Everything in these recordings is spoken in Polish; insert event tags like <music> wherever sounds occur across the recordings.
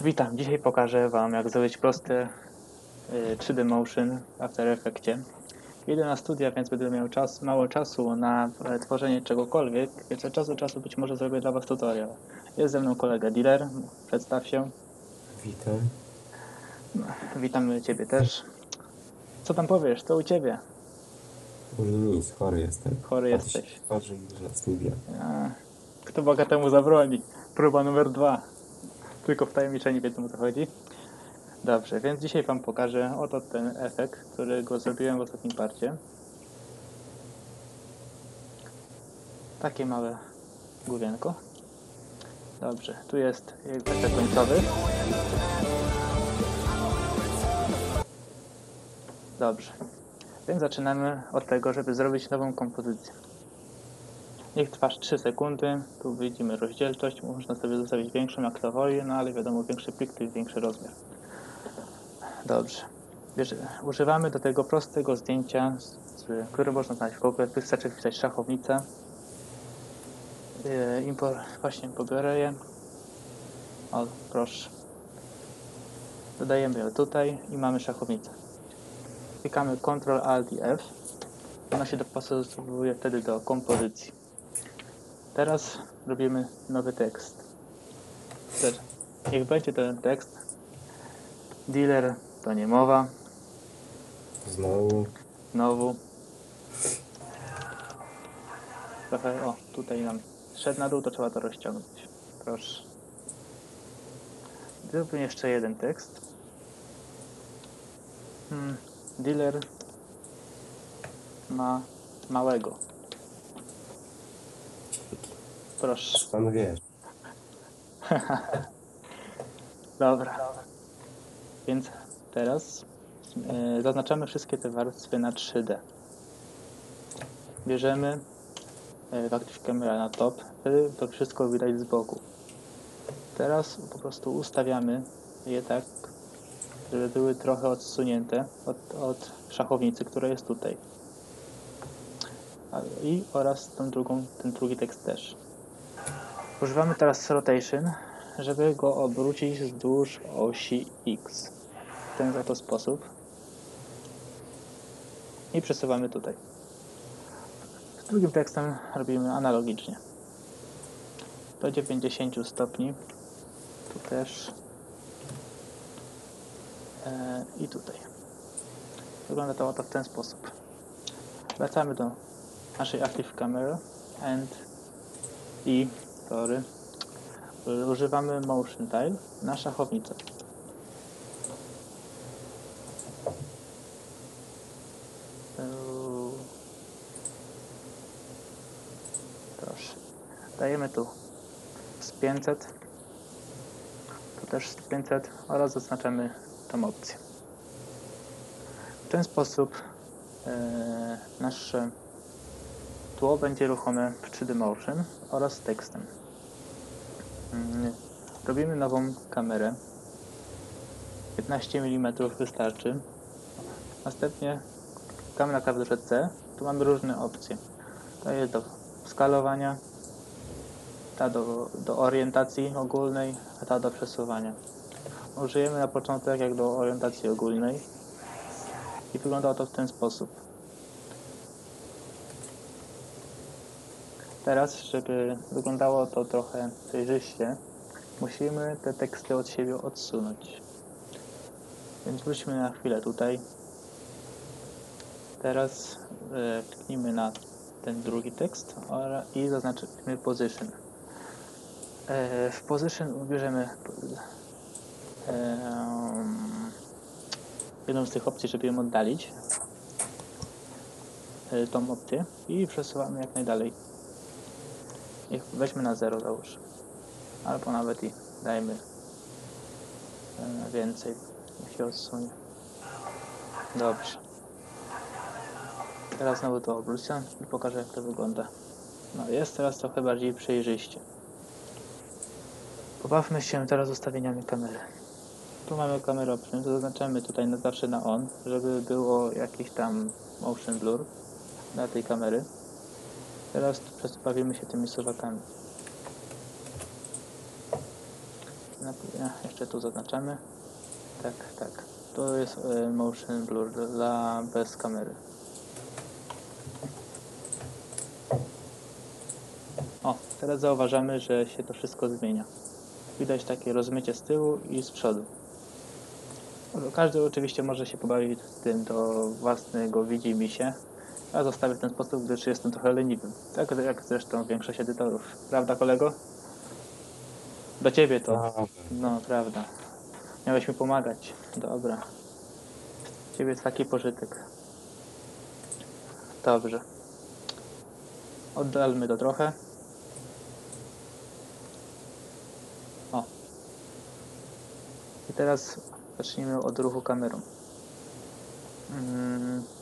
Witam, dzisiaj pokażę Wam jak zrobić prosty y, 3D Motion w After Effectsie. Idę na studia, więc będę miał czas, mało czasu na e, tworzenie czegokolwiek, więc od czasu do czasu być może zrobię dla Was tutorial. Jest ze mną kolega Dealer, przedstaw się. Witam. Witamy Ciebie też. Co tam powiesz, co u Ciebie? Może nic, chory jestem. Chory jesteś. w twarzy i że nas nie wie. A, kto Boga temu zabroni? Próba numer dwa. Tylko wtajemniczeni wiedzą o co chodzi. Dobrze, więc dzisiaj Wam pokażę oto ten efekt, który go zrobiłem w ostatnim parcie. Takie małe główienko. Dobrze, tu jest efekt końcowy. Dobrze, więc zaczynamy od tego, żeby zrobić nową kompozycję. Niech trwasz 3 sekundy. Tu widzimy rozdzielczość. Można sobie zostawić większą jak to woli, no ale wiadomo, większy plik to jest większy rozmiar. Dobrze. Bierze, używamy do tego prostego zdjęcia, z, które można znaleźć w Google. Wystarczy wpisać szachownicę. Yy, impor, właśnie pobiorę je. O, proszę. Dodajemy ją tutaj i mamy szachownicę. Klikamy Ctrl Alt F. Ona się dopasowuje wtedy do kompozycji. Teraz robimy nowy tekst. Niech będzie ten tekst. Dealer to nie mowa. Znowu. Znowu. Trochę, o, tutaj nam szedł na dół, to trzeba to rozciągnąć. Proszę. Zróbmy jeszcze jeden tekst. Hmm. Dealer ma małego. Proszę. Pan wiesz. <laughs> Dobra. Więc teraz e, zaznaczamy wszystkie te warstwy na 3D. Bierzemy w Active Camera na top, wtedy to wszystko widać z boku. Teraz po prostu ustawiamy je tak, żeby były trochę odsunięte od, od szachownicy, która jest tutaj. I oraz tą drugą, ten drugi tekst też. Używamy teraz rotation, żeby go obrócić wzdłuż osi X. W ten oto sposób. I przesuwamy tutaj. Z drugim tekstem robimy analogicznie. Do 90 stopni. Tu też. E, I tutaj. Wygląda to oto w ten sposób. Wracamy do naszej Active Camera and i sorry, używamy Motion Tile na szachownicę. Proszę. Dajemy tu z 500. Tu też z 500 oraz zaznaczamy tą opcję. W ten sposób e, nasze tło będzie ruchome w 3D Motion oraz tekstem. Mm, Robimy nową kamerę. 15 mm wystarczy. Następnie klikamy na klawiaturze C. Tu mamy różne opcje. To jest do skalowania, ta do, do orientacji ogólnej, a ta do przesuwania. Użyjemy na początek jak do orientacji ogólnej i wygląda to w ten sposób. Teraz, żeby wyglądało to trochę przejrzyście, musimy te teksty od siebie odsunąć. Więc wróćmy na chwilę tutaj. Teraz e, kliknijmy na ten drugi tekst i zaznaczymy position. E, w position ubierzemy e, jedną z tych opcji, żeby ją oddalić. E, tą opcję i przesuwamy jak najdalej. Niech weźmy na 0 załóż. Albo nawet i dajmy e, więcej. Niech się odsunie. Dobrze. Teraz znowu to obrócę i pokażę jak to wygląda. No jest teraz trochę bardziej przejrzyście. Pobawmy się teraz ustawieniami kamery. Tu mamy kamerę option, to zaznaczamy tutaj na zawsze na on, żeby było jakiś tam motion blur dla tej kamery. Teraz bawimy się tymi suwakami. Jeszcze tu zaznaczamy. Tak, tak. To jest e, motion blur dla bez kamery. O, teraz zauważamy, że się to wszystko zmienia. Widać takie rozmycie z tyłu i z przodu. Każdy oczywiście może się pobawić z tym do własnego widzi mi się. Ja zostawię w ten sposób, gdyż jestem trochę leniwy. Tak jak zresztą większość edytorów. Prawda kolego? Do ciebie to. No, prawda. Miałeś mi pomagać. Dobra. Ciebie jest taki pożytek. Dobrze. Oddalmy to trochę. O. I teraz zacznijmy od ruchu kamerą. Mm.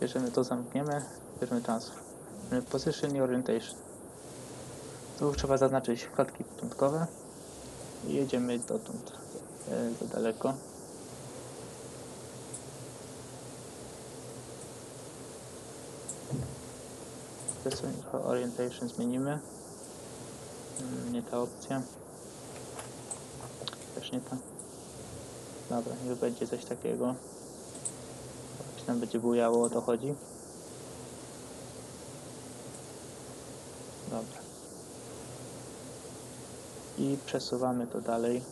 Bierzemy to, zamkniemy. Bierzemy transfer. Bierzemy Position i Orientation. Tu trzeba zaznaczyć wkładki początkowe i jedziemy dotąd, e, za daleko. Orientation zmienimy. Mm, Nie ta opcja. Też nie ta. Dobra, niech będzie coś takiego. Tam będzie bujało, o to chodzi. Dobra. I przesuwamy to dalej.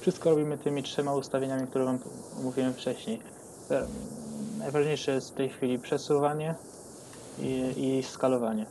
Wszystko robimy tymi trzema ustawieniami, które Wam mówiłem wcześniej. E, Najważniejsze jest w tej chwili przesuwanie i, i skalowanie.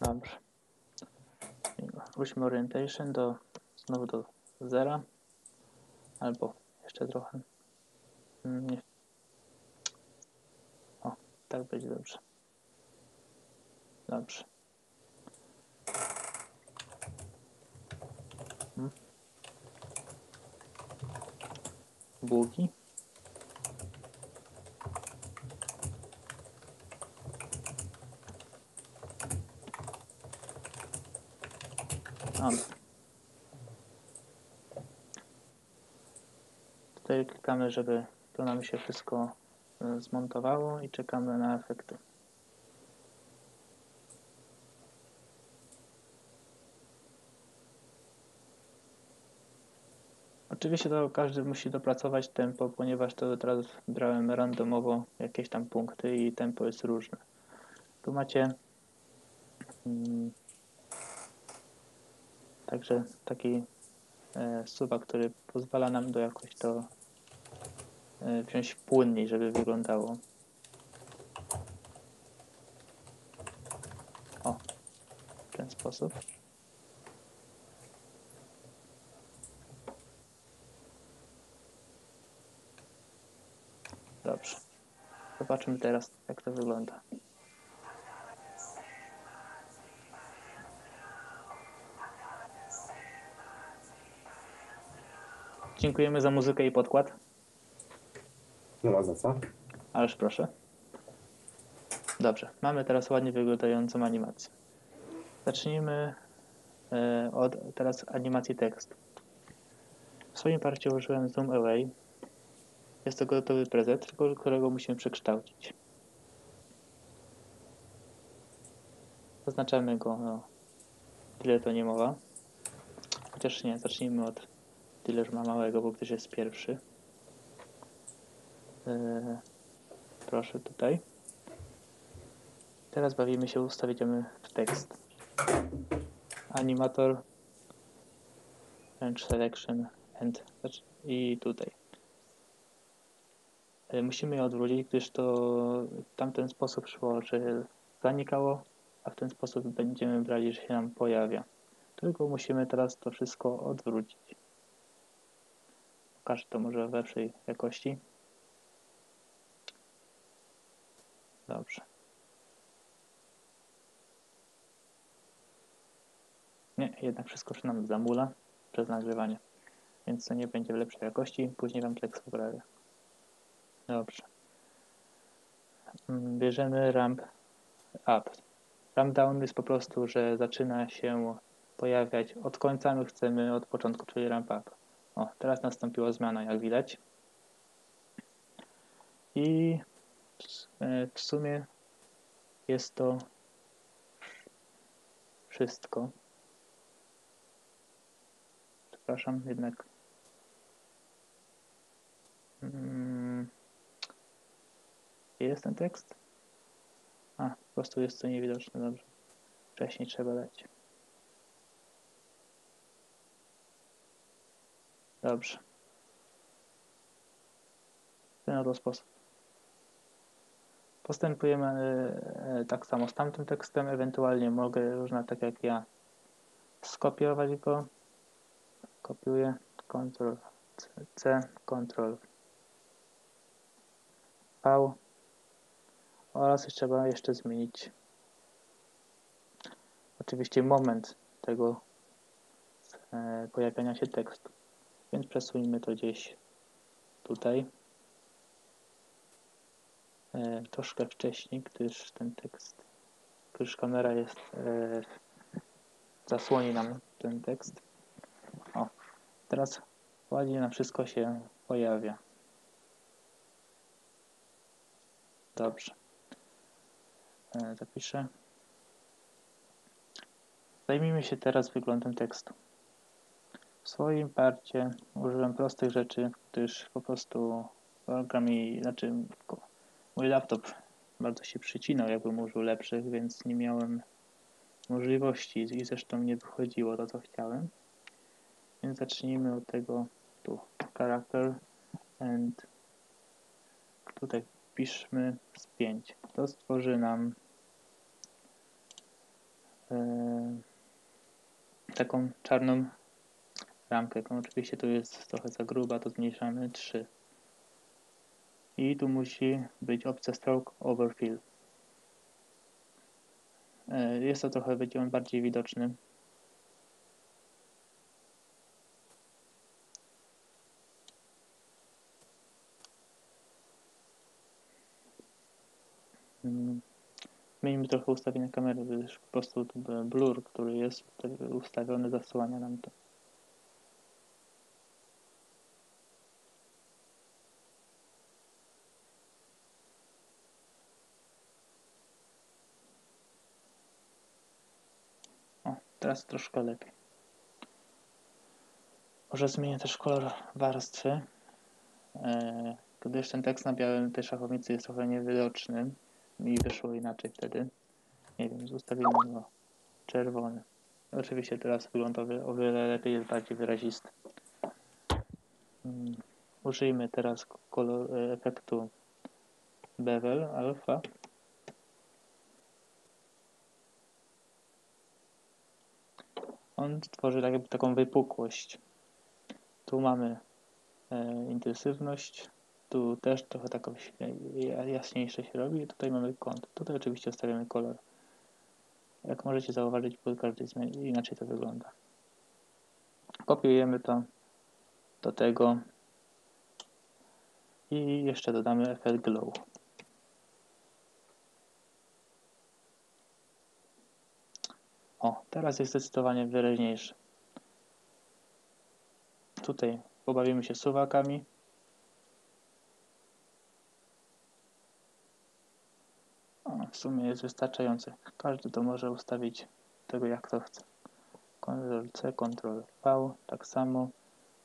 Dobrze. Wróćmy orientation do znowu do zera. Albo jeszcze trochę. Mm, Nie. O, tak będzie dobrze. Dobrze. Mm. Bugi. Tutaj klikamy, żeby to nam się wszystko e, zmontowało i czekamy na efekty. Oczywiście to każdy musi dopracować tempo, ponieważ to teraz brałem randomowo jakieś tam punkty i tempo jest różne. Tu macie mm, Także taki e, suwak, który pozwala nam do jakoś to e, wziąć płynniej, żeby wyglądało. O, w ten sposób. Dobrze. Zobaczmy teraz, jak to wygląda. Dziękujemy za muzykę i podkład. Nie ma za co. Ależ proszę. Dobrze, mamy teraz ładnie wyglądającą animację. Zacznijmy e, od teraz animacji tekstu. W swoim parcie użyłem Zoom Away. Jest to gotowy tylko którego musimy przekształcić. Zaznaczamy go, no, tyle to nie mowa. Chociaż nie, zacznijmy od tyle, że ma małego, bo ktoś jest pierwszy. E, proszę tutaj. Teraz bawimy się ustawiamy w tekst. Animator Range Selection and znaczy- i tutaj. E, Musimy je odwrócić, gdyż to w tamten sposób szło, że zanikało, a w ten sposób będziemy brali, że się nam pojawia. Tylko musimy teraz to wszystko odwrócić. Pokażę to może w lepszej jakości. Dobrze. Nie, jednak wszystko się nam zamula przez nagrywanie, więc to nie będzie w lepszej jakości. Później Wam tekst poprawię. Dobrze. Mm, Bierzemy ramp up. Ramp down jest po prostu, że zaczyna się pojawiać od końca, my chcemy od początku, czyli ramp up. O, teraz nastąpiła zmiana, jak widać. I e, w sumie jest to wszystko. Przepraszam, jednak. Mm, jest ten tekst? A, po prostu jest to niewidoczne, dobrze. Wcześniej trzeba dać. Dobrze. W ten oto sposób. Postępujemy e, e, tak samo z tamtym tekstem, ewentualnie mogę różne, tak jak ja, skopiować go. Kopiuję, Ctrl C, Ctrl V oraz trzeba jeszcze zmienić oczywiście moment tego e, pojawiania się tekstu. Więc przesuńmy to gdzieś tutaj. E, troszkę wcześniej, gdyż ten tekst, gdyż kamera jest, e, zasłoni nam ten tekst. O, teraz ładnie nam wszystko się pojawia. Dobrze. E, zapiszę. Zajmijmy się teraz wyglądem tekstu. W swoim parcie użyłem prostych rzeczy, gdyż po prostu program mi, znaczy mój laptop bardzo się przycinał, jakbym użył lepszych, więc nie miałem możliwości i zresztą nie wychodziło to, co chciałem. Więc zacznijmy od tego tu, character and tutaj wpiszmy z 5. To stworzy nam e, taką czarną ramkę. No, oczywiście tu jest trochę za gruba, to zmniejszamy 3. I tu musi być opcja stroke overfill. E, Jest to trochę, będzie on bardziej widoczny. Zmienimy trochę ustawienia kamery, gdyż po prostu blur, który jest ustawiony, zasłania nam to. O, teraz troszkę lepiej. Może zmienię też kolor warstwy, e, gdyż ten tekst na białym tej szachownicy jest trochę niewidoczny. Mi wyszło inaczej wtedy. Nie wiem, zostawimy go czerwony. Oczywiście teraz wygląda o wiele, lepiej, jest bardziej wyrazisty. Mm, Użyjmy teraz kolor, e, efektu bevel alpha. On tworzy tak jakby taką wypukłość. Tu mamy e, intensywność, tu też trochę tak jaśniejsze się robi tutaj mamy kąt. Tutaj oczywiście ustawiamy kolor. Jak możecie zauważyć, pod każdej zmianie inaczej to wygląda. Kopiujemy to do tego i jeszcze dodamy efekt glow. O, teraz jest zdecydowanie wyraźniejszy. Tutaj pobawimy się suwakami. O, w sumie jest wystarczające. Każdy to może ustawić tego jak to chce. Ctrl C, Ctrl V, tak samo.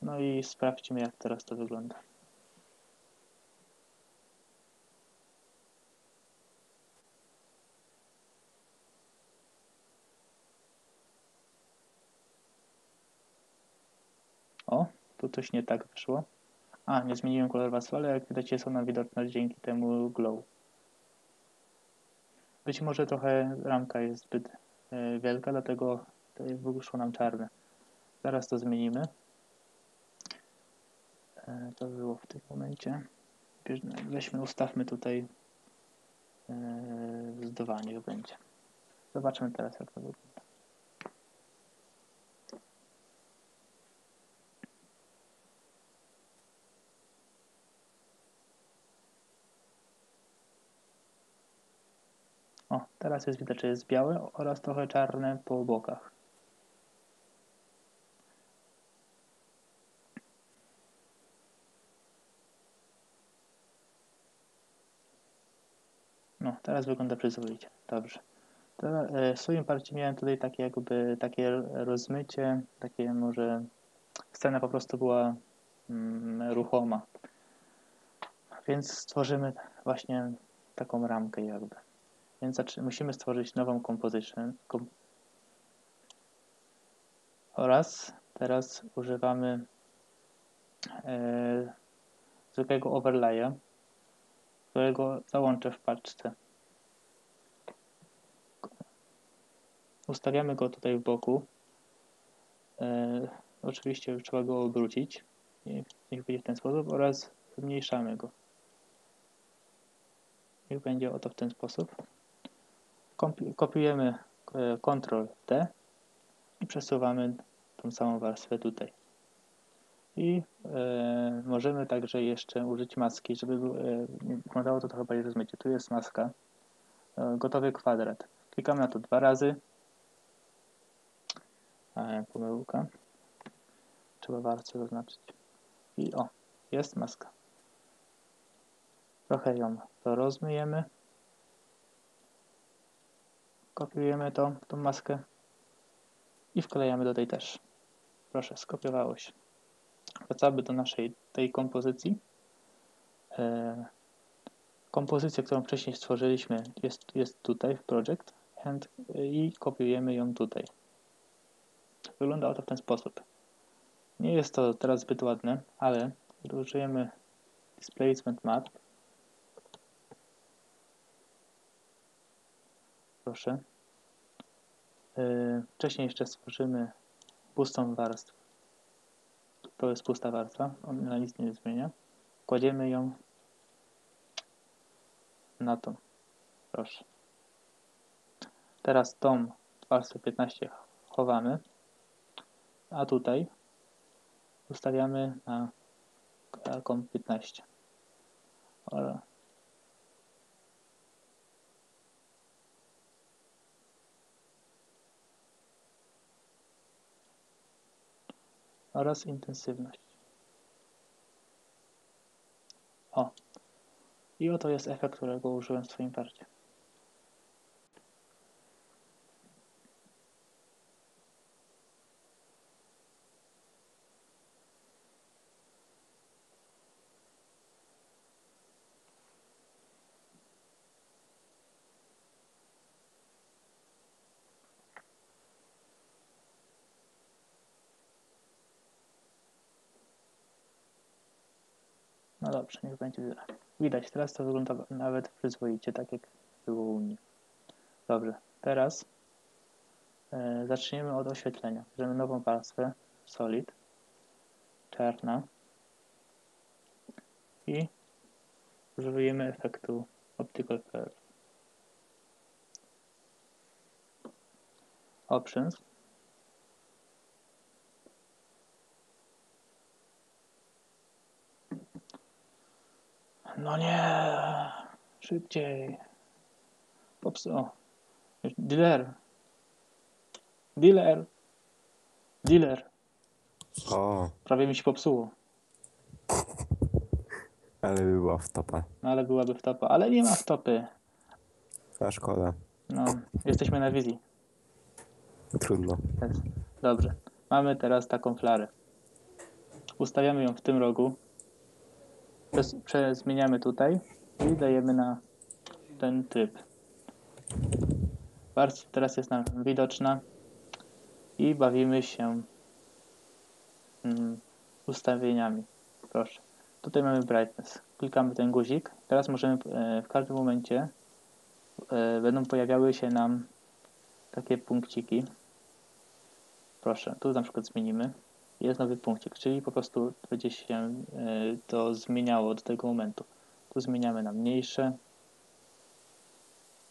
No i sprawdźmy jak teraz to wygląda. O, tu coś nie tak wyszło. A, nie zmieniłem kolor warstwy, ale jak widać jest ona widoczna dzięki temu glow. Być może trochę ramka jest zbyt e, wielka, dlatego Tutaj wyszło nam czarne. Zaraz to zmienimy. E, To było w tym momencie. Weźmy, ustawmy tutaj niech będzie. Zobaczmy teraz jak to wygląda. O, teraz jest widać, że jest białe oraz trochę czarne po bokach. No, teraz wygląda przyzwoicie. Dobrze. E, w swoim parcie miałem tutaj takie jakby takie rozmycie, takie może scena po prostu była mm, ruchoma. Więc stworzymy właśnie taką ramkę jakby. Więc musimy stworzyć nową composition. Oraz teraz używamy e, zwykłego overlaya, którego załączę w paczce. Ustawiamy go tutaj w boku. E, oczywiście trzeba go obrócić. Niech będzie w ten sposób oraz zmniejszamy go. Niech będzie oto w ten sposób. Kopiujemy e, Ctrl T i przesuwamy tą samą warstwę tutaj. I e, możemy także jeszcze użyć maski, żeby e, wyglądało to trochę bardziej rozmycie. Tu jest maska. E, gotowy kwadrat. Klikamy na to dwa razy. E, pomyłka. Trzeba warstwę zaznaczyć. I o, jest maska. Trochę ją to rozmyjemy. Kopiujemy to, tą maskę i wklejamy do tej też. Proszę, skopiowało się. Wracamy do naszej tej kompozycji. E, kompozycja, którą wcześniej stworzyliśmy jest, jest tutaj w project and, i kopiujemy ją tutaj. Wygląda oto w ten sposób. Nie jest to teraz zbyt ładne, ale gdy użyjemy displacement map, proszę, Wcześniej jeszcze stworzymy pustą warstwę. To jest pusta warstwa, ona nic nie zmienia. Kładziemy ją na tą. Proszę. Teraz tą warstwę 15 chowamy, a tutaj ustawiamy na taką 15. Ora. Oraz intensywność. O. I oto jest efekt, którego użyłem w swoim parcie. No dobrze, niech będzie. Widać, teraz to wygląda nawet przyzwoicie, tak jak było u mnie. Dobrze, teraz e, zaczniemy od oświetlenia. Bierzemy nową warstwę, solid, czarna i używamy efektu optical curve. Options. No nie, szybciej. Pops o. Dealer. Dealer. Dealer. O, Prawie mi się popsuło. ale by była wtopa. No ale byłaby wtopa. Ale nie ma wtopy. A szkoda. No, jesteśmy na wizji. Trudno. Dobrze. Mamy teraz taką flarę. Ustawiamy ją w tym rogu. Przes- prze- zmieniamy tutaj i dajemy na ten tryb. Warstwa teraz jest nam widoczna i bawimy się mm, ustawieniami. Proszę. Tutaj mamy brightness. Klikamy ten guzik. Teraz możemy e, w każdym momencie e, będą pojawiały się nam takie punkciki Proszę, tu na przykład zmienimy. Jest nowy punkcik, czyli po prostu będzie się e, to zmieniało od tego momentu. Tu zmieniamy na mniejsze.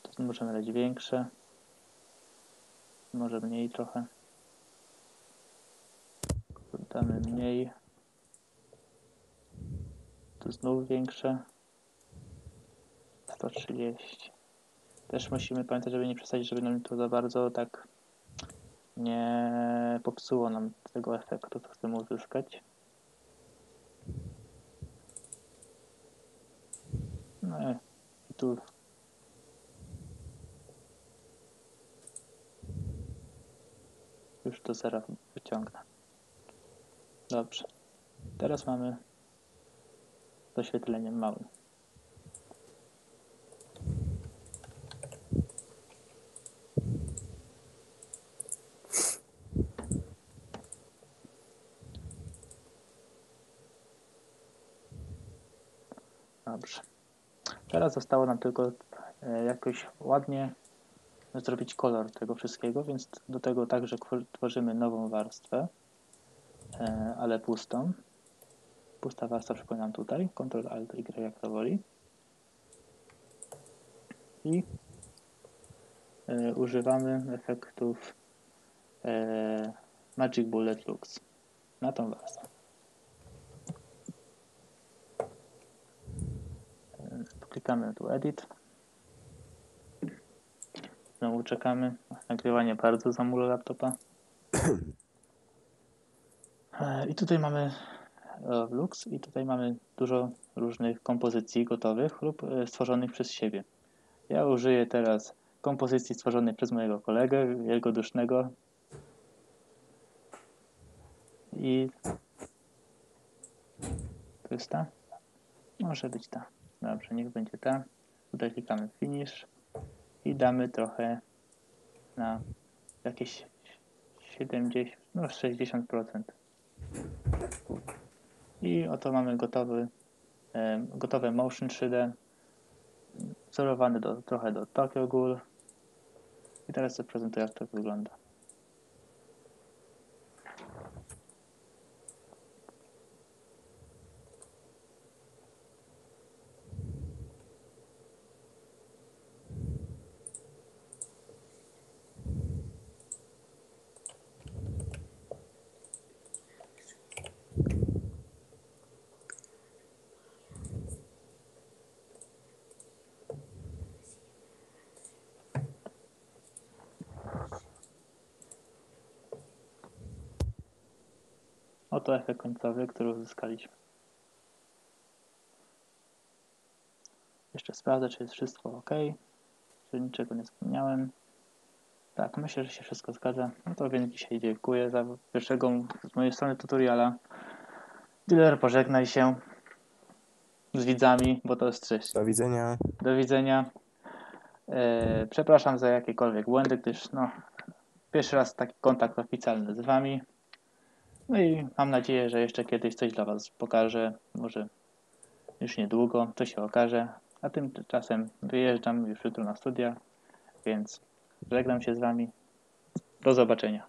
Tu możemy dać większe. Może mniej trochę. Tu damy mniej. Tu znów większe. 130. Też musimy pamiętać, żeby nie przesadzić, żeby nam to za bardzo tak nie popsuło nam tego efektu, co chcemy uzyskać. No i tu już do zera wyciągnę. Dobrze. Teraz mamy z oświetleniem małym. Dobrze. Teraz zostało nam tylko e, jakoś ładnie zrobić kolor tego wszystkiego, więc do tego także tworzymy nową warstwę, e, ale pustą. Pusta warstwa przypominam tutaj, Ctrl Alt Y jak to woli. I e, używamy efektów Magic Bullet Lux na tą warstwę. Klikamy tu Edit. Znowu czekamy. Nagrywanie bardzo zamula laptopa. E, I tutaj mamy e, Lux i tutaj mamy dużo różnych kompozycji gotowych lub e, stworzonych przez siebie. Ja użyję teraz kompozycji stworzonej przez mojego kolegę, jego dusznego. I to jest ta? Może być ta. Dobrze, niech będzie ta. Tutaj klikamy Finish i damy trochę na jakieś 70, no 60%. I oto mamy gotowy, e, gotowe Motion 3D, wzorowany do, trochę do Tokyo Ghoul. I teraz zaprezentuję, jak to wygląda. Oto efekt końcowy, który uzyskaliśmy. Jeszcze sprawdzę, czy jest wszystko ok, czy niczego nie zapomniałem. Tak, myślę, że się wszystko zgadza. No to więc dzisiaj dziękuję za pierwszego z mojej strony tutoriala. Dealer, pożegnaj się z widzami, bo to jest cześć. Do widzenia. Do widzenia. E, przepraszam za jakiekolwiek błędy, gdyż no, pierwszy raz taki kontakt oficjalny z Wami. No i mam nadzieję, że jeszcze kiedyś coś dla Was pokażę. Może już niedługo to się okaże. A tymczasem wyjeżdżam już jutro na studia, więc żegnam się z Wami. Do zobaczenia.